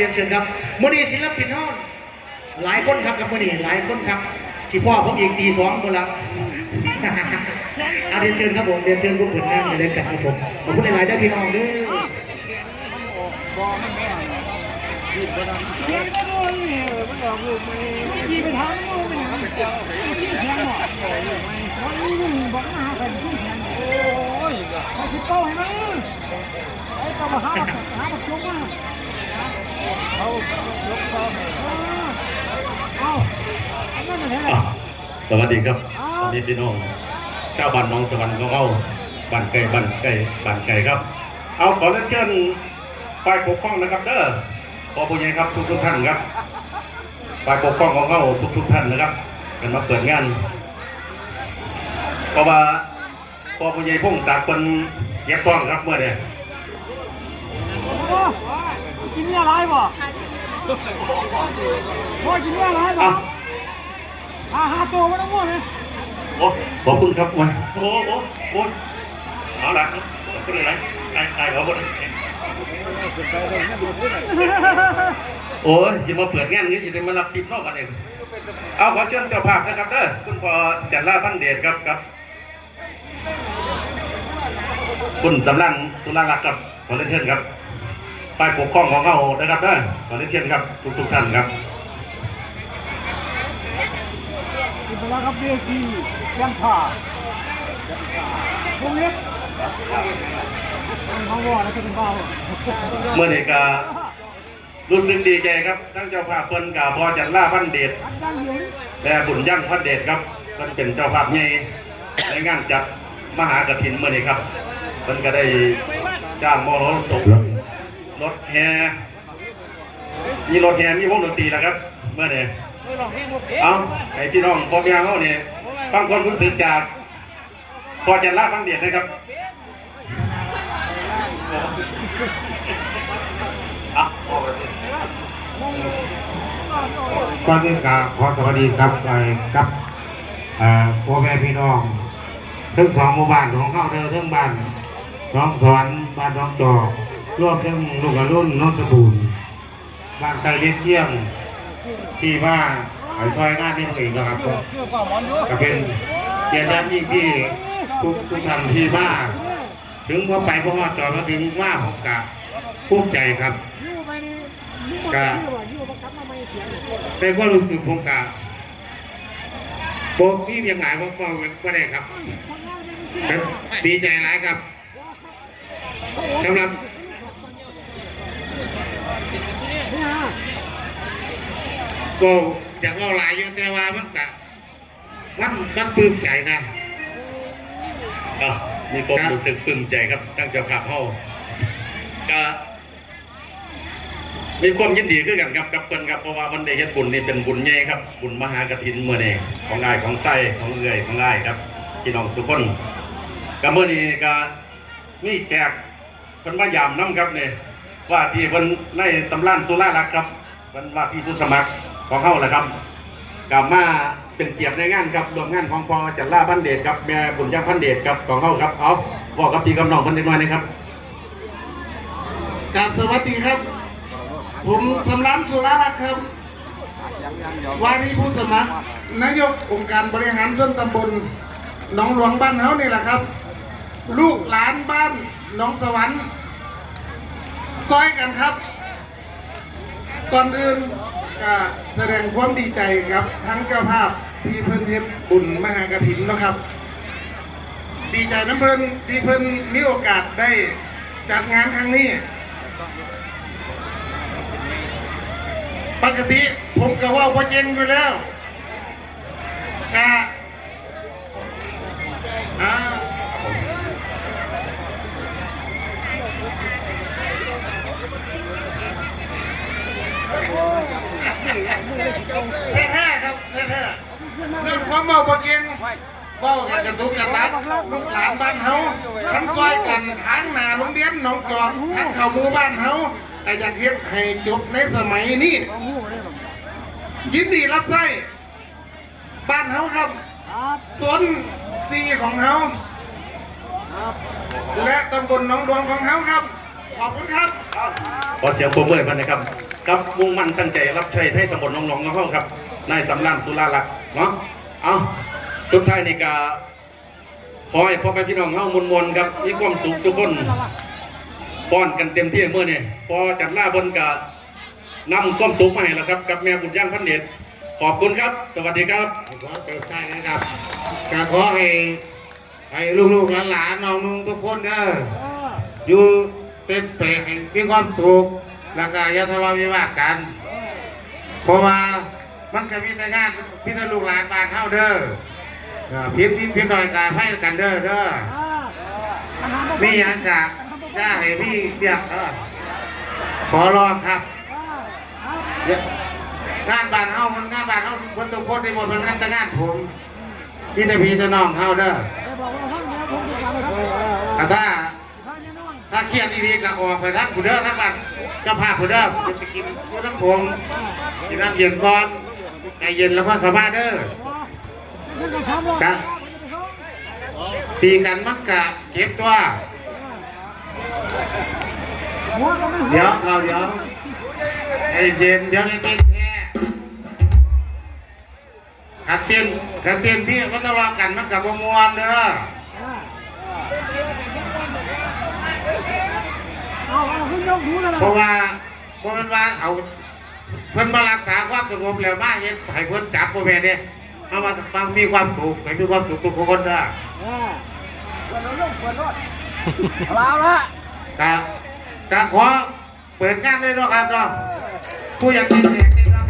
รียนเชิญครับเรียนเชิญครับวันนี้ศิลปินห้องหลายคนครับกับมื่อนี้หลายคนครับสิพ่อผมอีกตีสองคนละเอาเรียนเชิญครับผมเรียนเชิญพวกเปิดงานเลยกันครับผมขอบคุณหลายๆได้อพี่น้องเด้อเขียนก็โดนนี่มันออกลูกไม่ขี่ไปทางโน้นไปหาที่แข็งหรอกวันนี้มึงบอกมาหาคนที่แข็งโอ้ยใส่ที่โต้ให้มันไอ้ตัวมาหาหาบักจุกมา เอายกเขาเอาอันนั้นอะไร สวัสดีครับวันนี้พี่น้องชาวบ้านหน้องสวรรค์ของเราบ้านไก่บ้านไก่บ้านไก่ครับ เอาขอเรียนเชิญฝ่ายปกครองนะครับเด้อพอผู้ใหญ่ครับทุกทุกๆท่านครับฝ่ายปกครองของเราทุกทุกๆท่านนะครับกันมาเปิดงานเพราะว่าพอผู้ใหญ่พงศักดิ์คนเก็บท้องครับเมื่อเนี่ย กินนี่อไรบ่พ่อกินนี่อไรบ่อะหาหาตัวมันต้องมั่วไหมโอ้ขอบคุณครับมาโอ้โอ้โอ้เอาละขอบคุณอะไรไอ้ไอ้ขอบคุณโอ้ยจะมาเปิดงานนี้จะได้มารับทิปนอกกันเองเอาขอเชิญเจ้าภาพนะครับเด้อคุณพ่อจันล่าพันเดชครับครับ คุณสำรันสุรารักษ์ครับขอเชิญครับ ฝ่ายปกครองของเขานะครับเด้อขอเรียนเชิญครับทุกทุกๆท่านครับกินไปแล้วครับเบียร์กียังผ่าพวกนี้เขาบอกแล้วจะเป็นบ้าเมื่อนี้ก็รู้สึกดีใจครับทั้งเจ้าภาพเปิ้นกับพ่อจันลาพันเดชอันดังอยู่และบุญยั่งพันเดชครับเพิ่นเป็นเจ้าภาพใหญ่ในงานจัดมหากฐินเมื่อนี้ครับเพิ่นก็ได้จ้างมอรถสง รถแห่มีรถแห่มีวงดนตรีแล้วครับ เมื่อนี้เอาไอ้พี่น้องพ่อแม่เขาเนี่ยฟังความรู้สึกจากพอจันลาพันเดชนะครับเอาเอาไปเลยก่อนอื่นก็ขอสวัสดีครับไปกับเอ่อพ่อแม่พี่น้องทั้งสองหมู่บ้านของเขาเด้อทั้งบ้านน้องสอนบ้านน้องจอก รวมทั้งลูกกระรุ่นน้องสบูนบ้านไก่เลี้ยงเที่ยง ที่ว่าไอ้ซอยงานนี่เองนะครับก็เป็นเกียรติยศยิ่งที่ทุกทุกท่านที่มาถึงว่าไปพ่อฮอดจอดมาถึงว่าผมกับภูมิใจครับกะกับมาไม่เสียงในความรู้สึกผมกับโบนี่ยังไงว่าก็ก็ได้ครับ ดีใจหลายครับสำหรับ ก็อยากเอาหลายอยู่แต่ว่ามันกะมันมันปลื้มใจนะอะมีความรู้สึกปลื้มใจครับตั้งเจ้าภาพเฮาก็มีความยินดีขึ้นกันครับกับเพิ่นครับเพราะว่ามันได้เฮ็ดบุญนี่เป็นบุญใหญ่ครับบุญมหากฐินเมื้อนี้ของอ้ายของไส้ของเอื้อยของอ้ายครับพี่น้องสุกคนก็มื้อนี้ก็มีแขกเพิ่นมายามนํครับเนี่ย ว่าที่เพิ่นในสำรานสุรารักครับเพิ่นว่าที่ผู้สมัครของเฮาแหละครับกลับมาเป็นเกียรติในงานครับรวมงานของพอจันล่าพันเดชครับแม่บุญยังพันเดชครับของเขาครับเอาบอกกับพี่กำนองพันเดชหน่อยนะครับกราบสวัสดีครับ ผมสำรันสุรารักครับว่าที่ผู้สมัครนายกองค์การบริหารส่วนตำบลหนองหลวงบ้านเฮานี่แหละครับ ลูกหลานบ้านหนองสวรรค์ ซอยกันครับ ก่อนอื่นก็แสดงความดีใจครับ ทั้งเจ้าภาพที่เพิ่นเฮ็ดบุญมหากฐินนะครับ ดีใจน้ำเพิ่นที่เพิ่นมีโอกาสได้จัดงานครั้งนี้ ปกติผมก็ว่าว่าเจงอยู่แล้วกะอ่า ความเมาบ่เจงเบ้ากันกระตุกกระตักลูกหลานบ้านเฮาทั้งซอยกันทางหนาโรงเรียนหนองจอกทั้งเข้าหมู่บ้านเฮาแต่อยากเฮ็ดให้จบในสมัยนี้ยินดีรับใช้บ้านเฮาครับสวนซีของเฮาและตำบลหนองดวงของเฮาครับ ขอบคุณครับขอเสียงปรบมือมันนะครับกับมุ่งมั่นตั้งใจรับใช้ให้ตำบลหนองหลงของเขาครับนายสำรานสุราลักษ์เนาะ เอาสุดท้ายนี่ก็ขอให้พ่อแม่พี่น้องเฮามวลมวลครับ มีความสุขสุขคนฟ้อนกันเต็มที่เมื่อนี่พอจัดล่าบนกะนำความสุขมาให้แล้วครับ กับแม่บุญย่างพันเดชขอบคุณครับ สวัสดีครับขอเติมใจนะครับกขอให้ให้ลูกๆหลานๆน้องนุ่งทุกคนเด้ออออยู่เป็นเปรให้มีความสุขแล้วก็อย่าทะเลาะวิวาทกันเพราะว่า มันก็มีแต่งานพี่แต่ลูกหลานบ้านเท่าเด้อเออพิษนิดพิษหน่อยการให้กันเด้อเด้ออ่าอาหารบ่มีอย่างจากย่าให้พี่เรียกเออขอร้องครับอ่าครับเดี๋ยวงานบ้านเฮามันงานบ้านเฮาคนทุกคนในหมดมันงานแต่งานผมพี่แต่พี่แต่น้องเฮาเด้อได้บอกว่าท่านแล้วผมจะกลับไปครับแต่ถ้าท่านแน่นอนถ้าเครียดดีๆก็ออกไปทั้งผู้เด้อทั้งบ้านเจ้าภาพผู้เด้อจะไปกินผู้ทั้งผมกินน้ำเย็นก่อน ใจเย็นแล้วก็สบายเด้อท่านจะทำหรอกครับตีกันมันกะเก็บตัวหัวก็ไม่หัวเดี๋ยวเอาเดี๋ยวไอ้เย็นเดี๋ยวในเต้นแท้ขัดเต้นขัดเต้นพี่มันทะเลาะกันมันกับมวนเด้อเอาเอาขึ้นยกหูเลยเพราะว่าเพราะมันว่าเอา เพิ่นมารักษาความสงบแล้วมาเฮ็ดให้เพิ่นจับบ่แม่นเด้เอามาฟังมีความสุขให้มีความสุขทุกคนเด้อเอาละกะกะขอเปิดงานเลยเนาะครับเนาะผู้อยากกินแขกกินเนาะครับเนาะ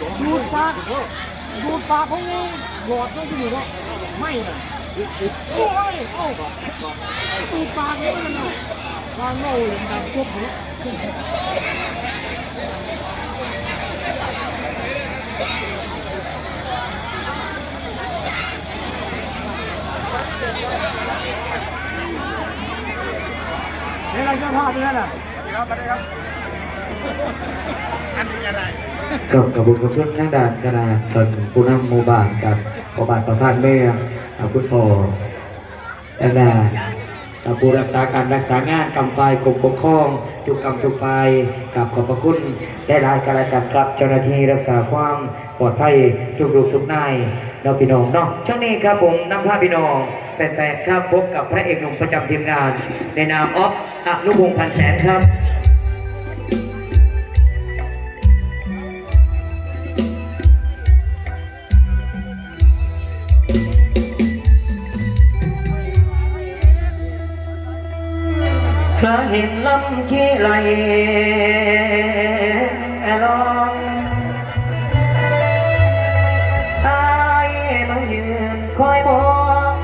ดูดปากดูดปากของนี่หลอดก็อยู่ก็ไม่นะโอ้ยเอ้าดูดปากนี่มันน่ะวางโง่อย่างดังปุ๊บนี่นี่เราจะพาไปแล้วนะกับ กับบุญกับเพื่อนทางด้านขนาดส่วนผู้นำหมู่บ้านกับประบาทประพานแม่กับคุณพ่อด้านากับผู้รักษาการรักษางานกำไฟกรมปกครองทุกกรรมทุกไฟกับขอบพระคุณได้รายการกันครับเจ้าหน้าที่รักษาความปลอดภัยทุกรูปทุกนายเราพี่น้องเนาะช่วงนี้ครับผมนำพาพี่น้องแฟนๆครับพบกับพระเอกหนุ่มประจำทีมงาน ในนามออฟอนุพงษ์พันแสนครับ ลินลำที่ไหลลองตายอายืนคอยมอง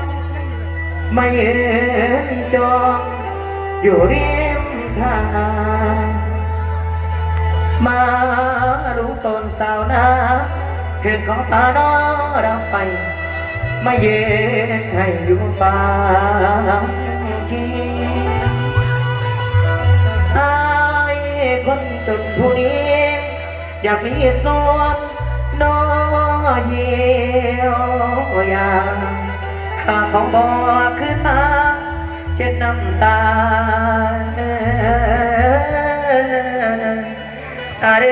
ไม่เห็นจองอยู่ริมทางมารู้ตนสาวนาเห็นขอตาน้องรับไปไม่เย็นให้อยู่ป่าที คนจนผู้นี้ อยากมีส่วนน้อเยี่ยวอย่างหากของบ่อขึ้นมาเช็ดน้ำตาสาเร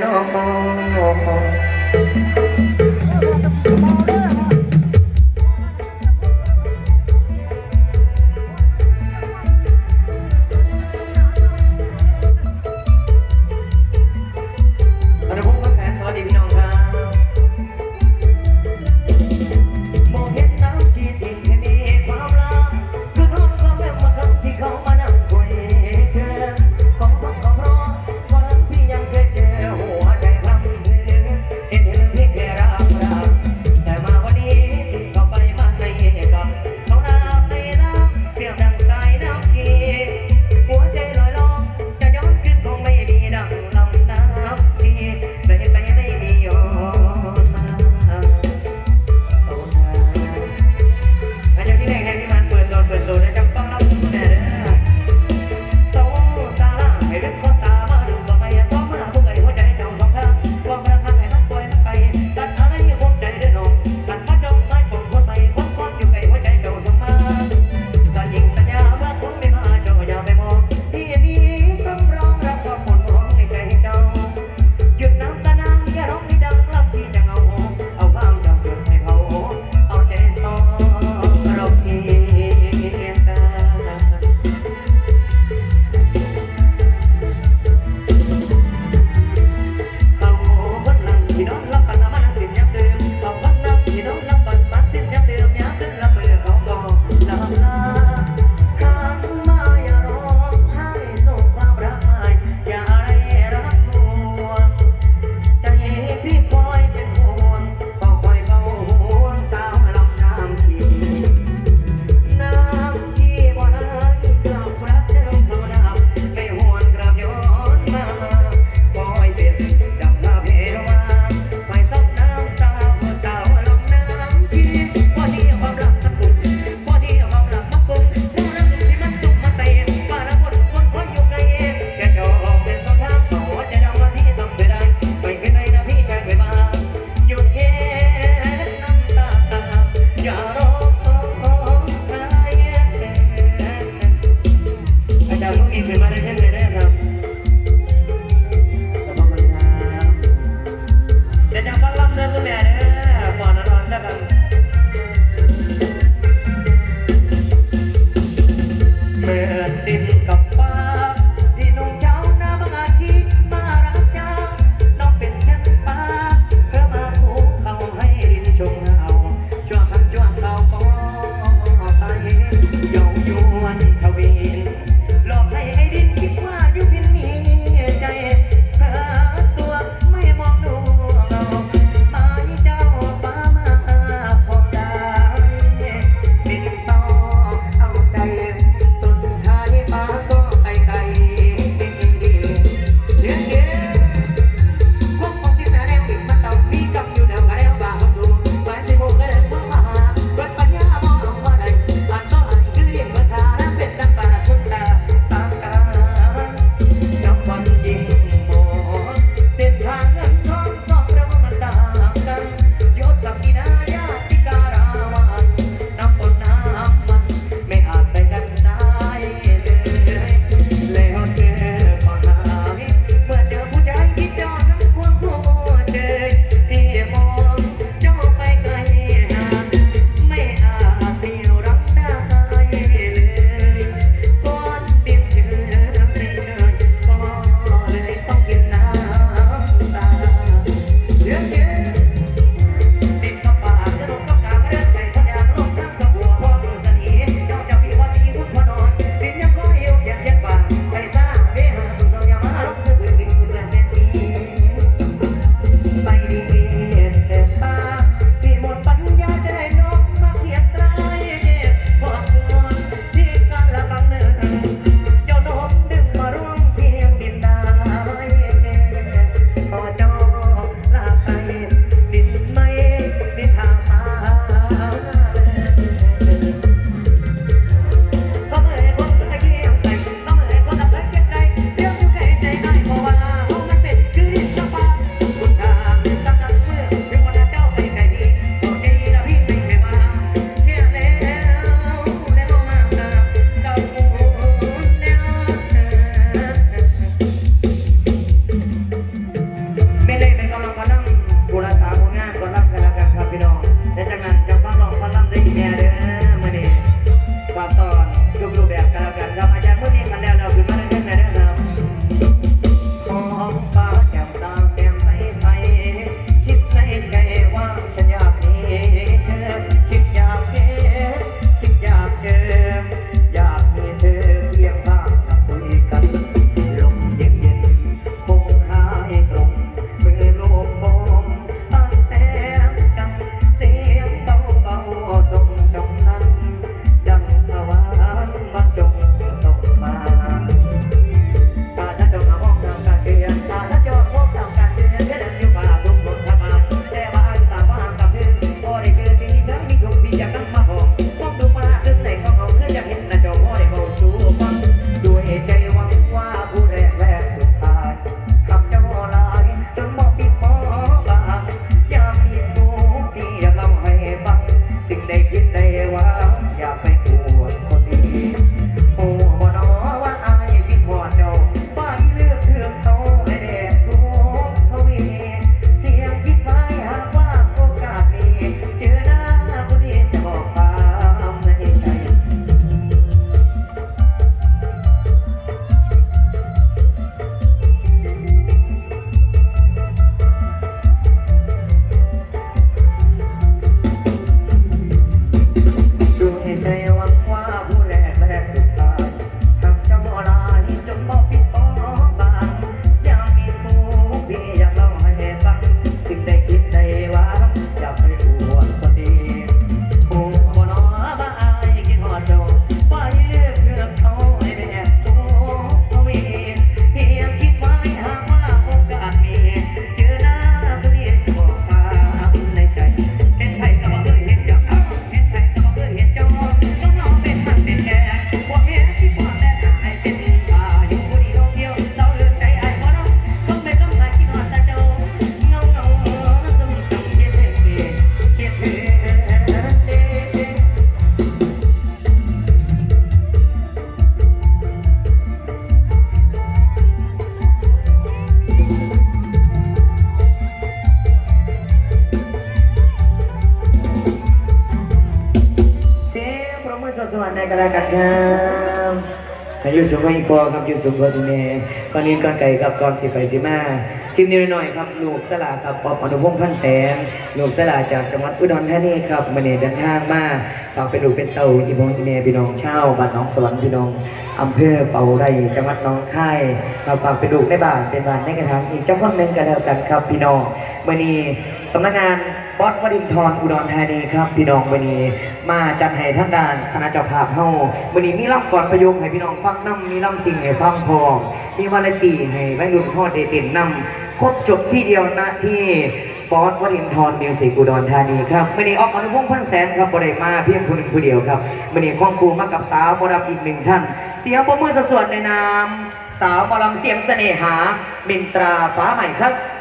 นโอ สดิ์ในกันแล้วกันครับอายุสูงกว่าอีกพอครับอายุสูงกว่าอีเมก่อนนี้ก่อนไก่กับก่อนสิไปสิมาสิบนิดหน่อยครับ ลูกสลาครับปอบอนุพงษ์พันแสนลูกสลาจากจังหวัดอุดรธานีครับมาเนี่ยเดินทางมาฝากเป็นลูกเป็นเต่าอีพงอีเมพี่น้องเช่าบ้านน้องสวรรค์พี่น้องอำเภอเป่าไร่จังหวัดน้องคายครับฝากเป็นลูกในบ้านเป็นบ้านในกระถางอีกเจ้าคนหนึ่งกันแล้วกันครับพี่น้องมื่อนี้สำนักงาน บอสวดินทรอุดรธานีครับ พี่น้องวันนี้ มาจัดให้ท่านดานคณะเจ้าภาพเฮาวันนี้มีล่ำก่อนประโยคให้พี่น้องฟังนํมีล่ำสิ่งให้ฟังพร้อมมีวาไรตีให้วัยรุ่นฮอดได้เต้นนํครบจบที่เดียวนะที่บอสวดินทรมิวสิกอุดรธานีครับวันนี้ออกอนุพงษ์พันแสนครับบ่ได้มาเพียงผู้หนึ่งผู้เดียวครับวันนี้ควงครูมากับสาวบรับอีกหนึ่งท่าน เสียงปรบมือสดๆในนาม สาวบรำเสียงเสน่หามินตราฟ้าใหม่ครับ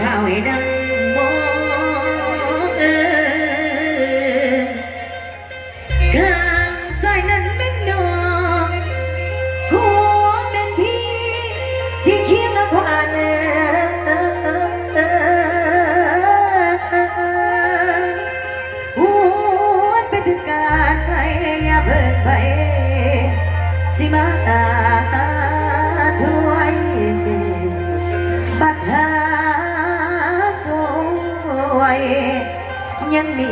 เท้าให้ดังมองเออข้างซ้ายนั้นเป็นน้องหัวเป็นพี่ ที่เคียงกับผ่านหัวเป็นถึงการไปอย่าเพิ่งไปสิมาช่ มี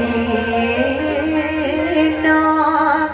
น้อง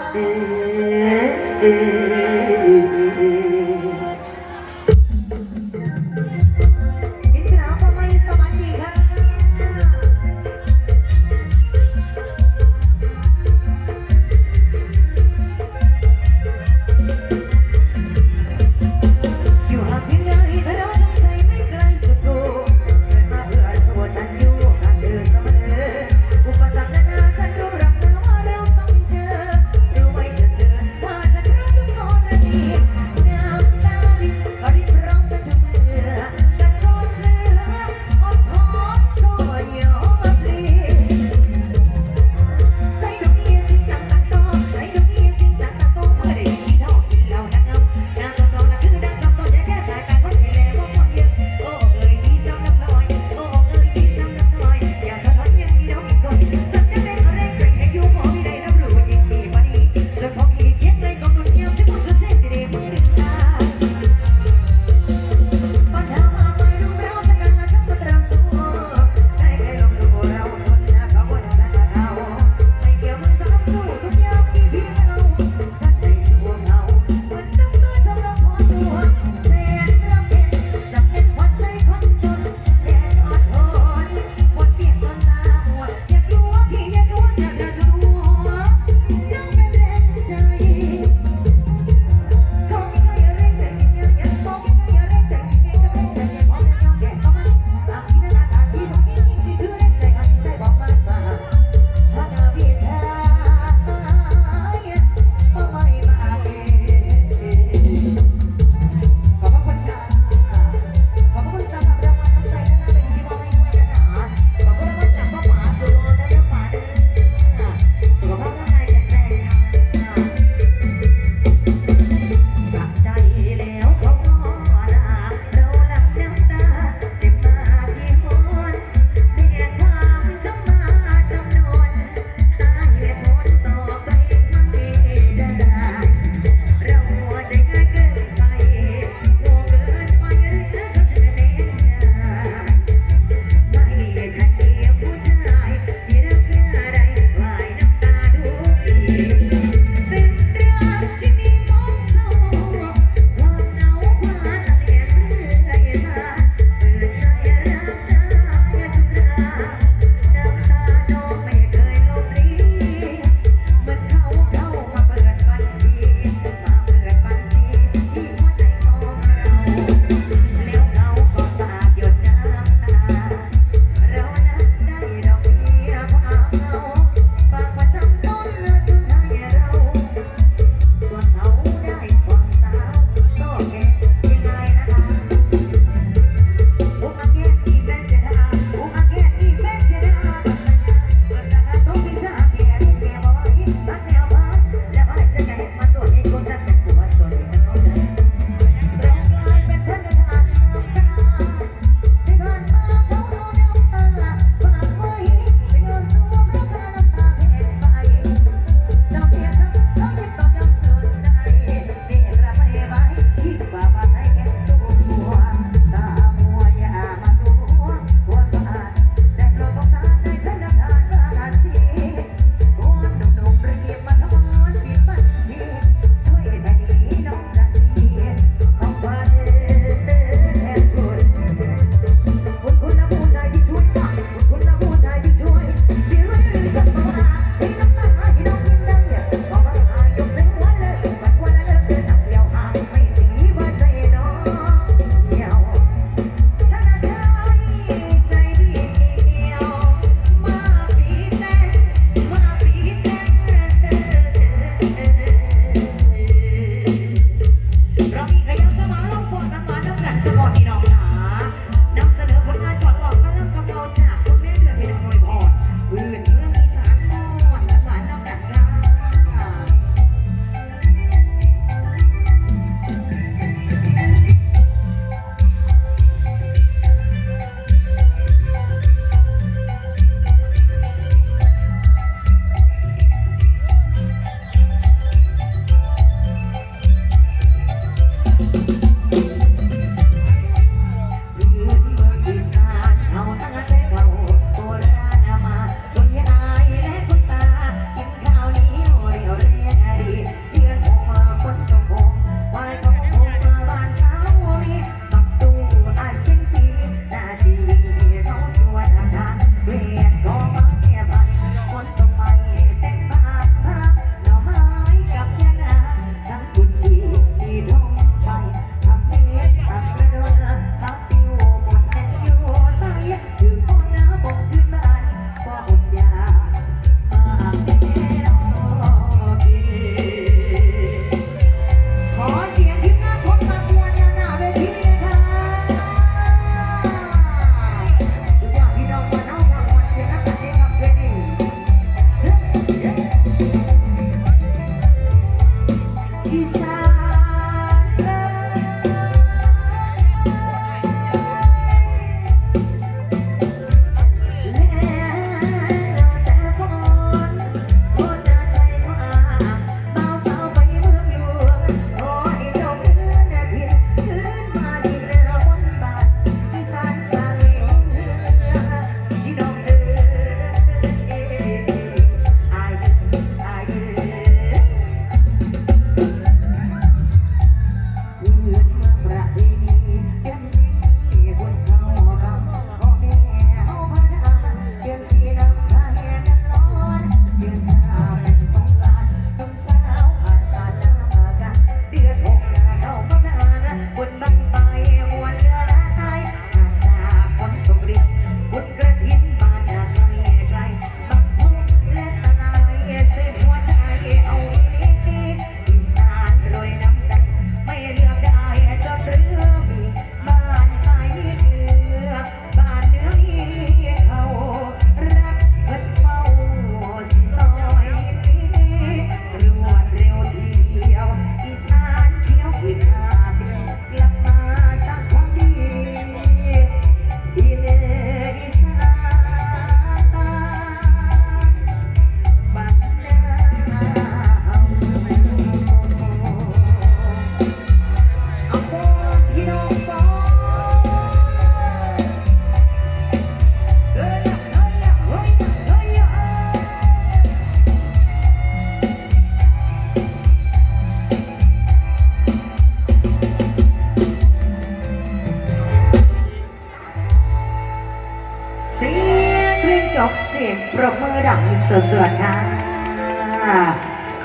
สวดๆค่ะ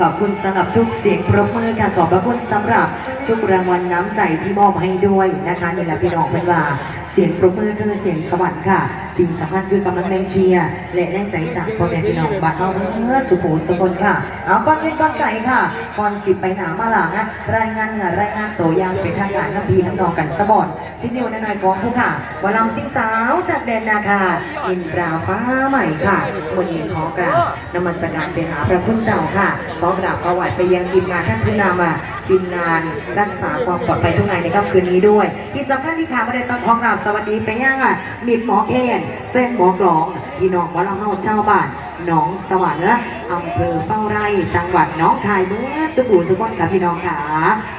ขอบคุณ สำหรับทุกเสียงปรบมือค่ะขอบพระคุณสำหรับทุกรางวัลน้ำใจที่มอบให้ด้วยนะคะนี่แหละพี่น้องเพื่อนว่า เสียงปรบมือคือเสียงสวรรค์ค่ะ สิ่งสำคัญคือกำลังแรงเชียร์และแรงใจจากพ่อแม่พี่น้องบ้านเอาเมื่อสุโขสกลค่ะ เอาก้อนเงินก้อนไก่ค่ะก่อนสิบไปหนามาหลังอะรายงานเหนือรายงานตัวอยางเป็นทางการน้ำพีน้ำนองกันสะบอนสิบนิ้วน้อยกองผู้ค่ะวลำสิงสาวจากแดนนาคาอินตราฟ้าใหม่ค่ะวันนี้ขอกราบนมัสการไปหาพระคุณเจ้าค่ะขอกราบประวัติไปยังทีมงานท่านผู้นำอะทีมงานรักษาความปลอดภัยทุกนายในค่ำคืนนี้ด้วย ที่สำคัญที่ขาประเด็นต้องขอกราบสวัสดีไปยังอะมิดหมอเคนเฟนหมอกลองพี่น้องหมอลำเฮาเจ้าบ้าน หนองสวรรค์อำเภอเฝ้าไร่ จังหวัดหน้องคายเมื่อสบู่สุขนค่ะพี่น้องขา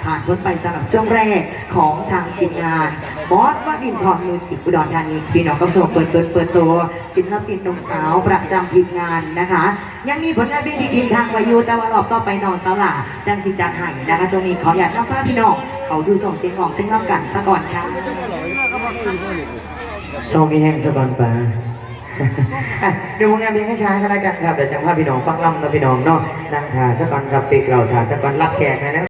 ผ่านพ้นไปสำหรับช่วงแรกของทางทีมงานบอสวดินทร์มิวสิกอุดรธานีพี่น้องก็ส่งเปิดเปิดเปิดตัวศิลปินหนุ่มสาวประจำทีมงานนะคะ ยังมีผลงานเพลงที่กินข้างไว้อยู่แต่ว่ารอบต่อไปนอนเสาหล่าจังสิจัดให้นะคะช่วงนี้ขออยากน้องป้าพี่น้องเขาสู่ส่งเสียงของเสียงรับกันซะก่อนค่ะชมมีแห้งสะกอนปลาอะเดี๋ยวผลงานเพลงให้ช้าก็แล้วกันครับเดี๋ยวจังพาพี่น้องฟังลำนะพี่น้องเนาะนั่งทาสักก่อนกับปีกเราทาสักก่อนรับแขกนะนะ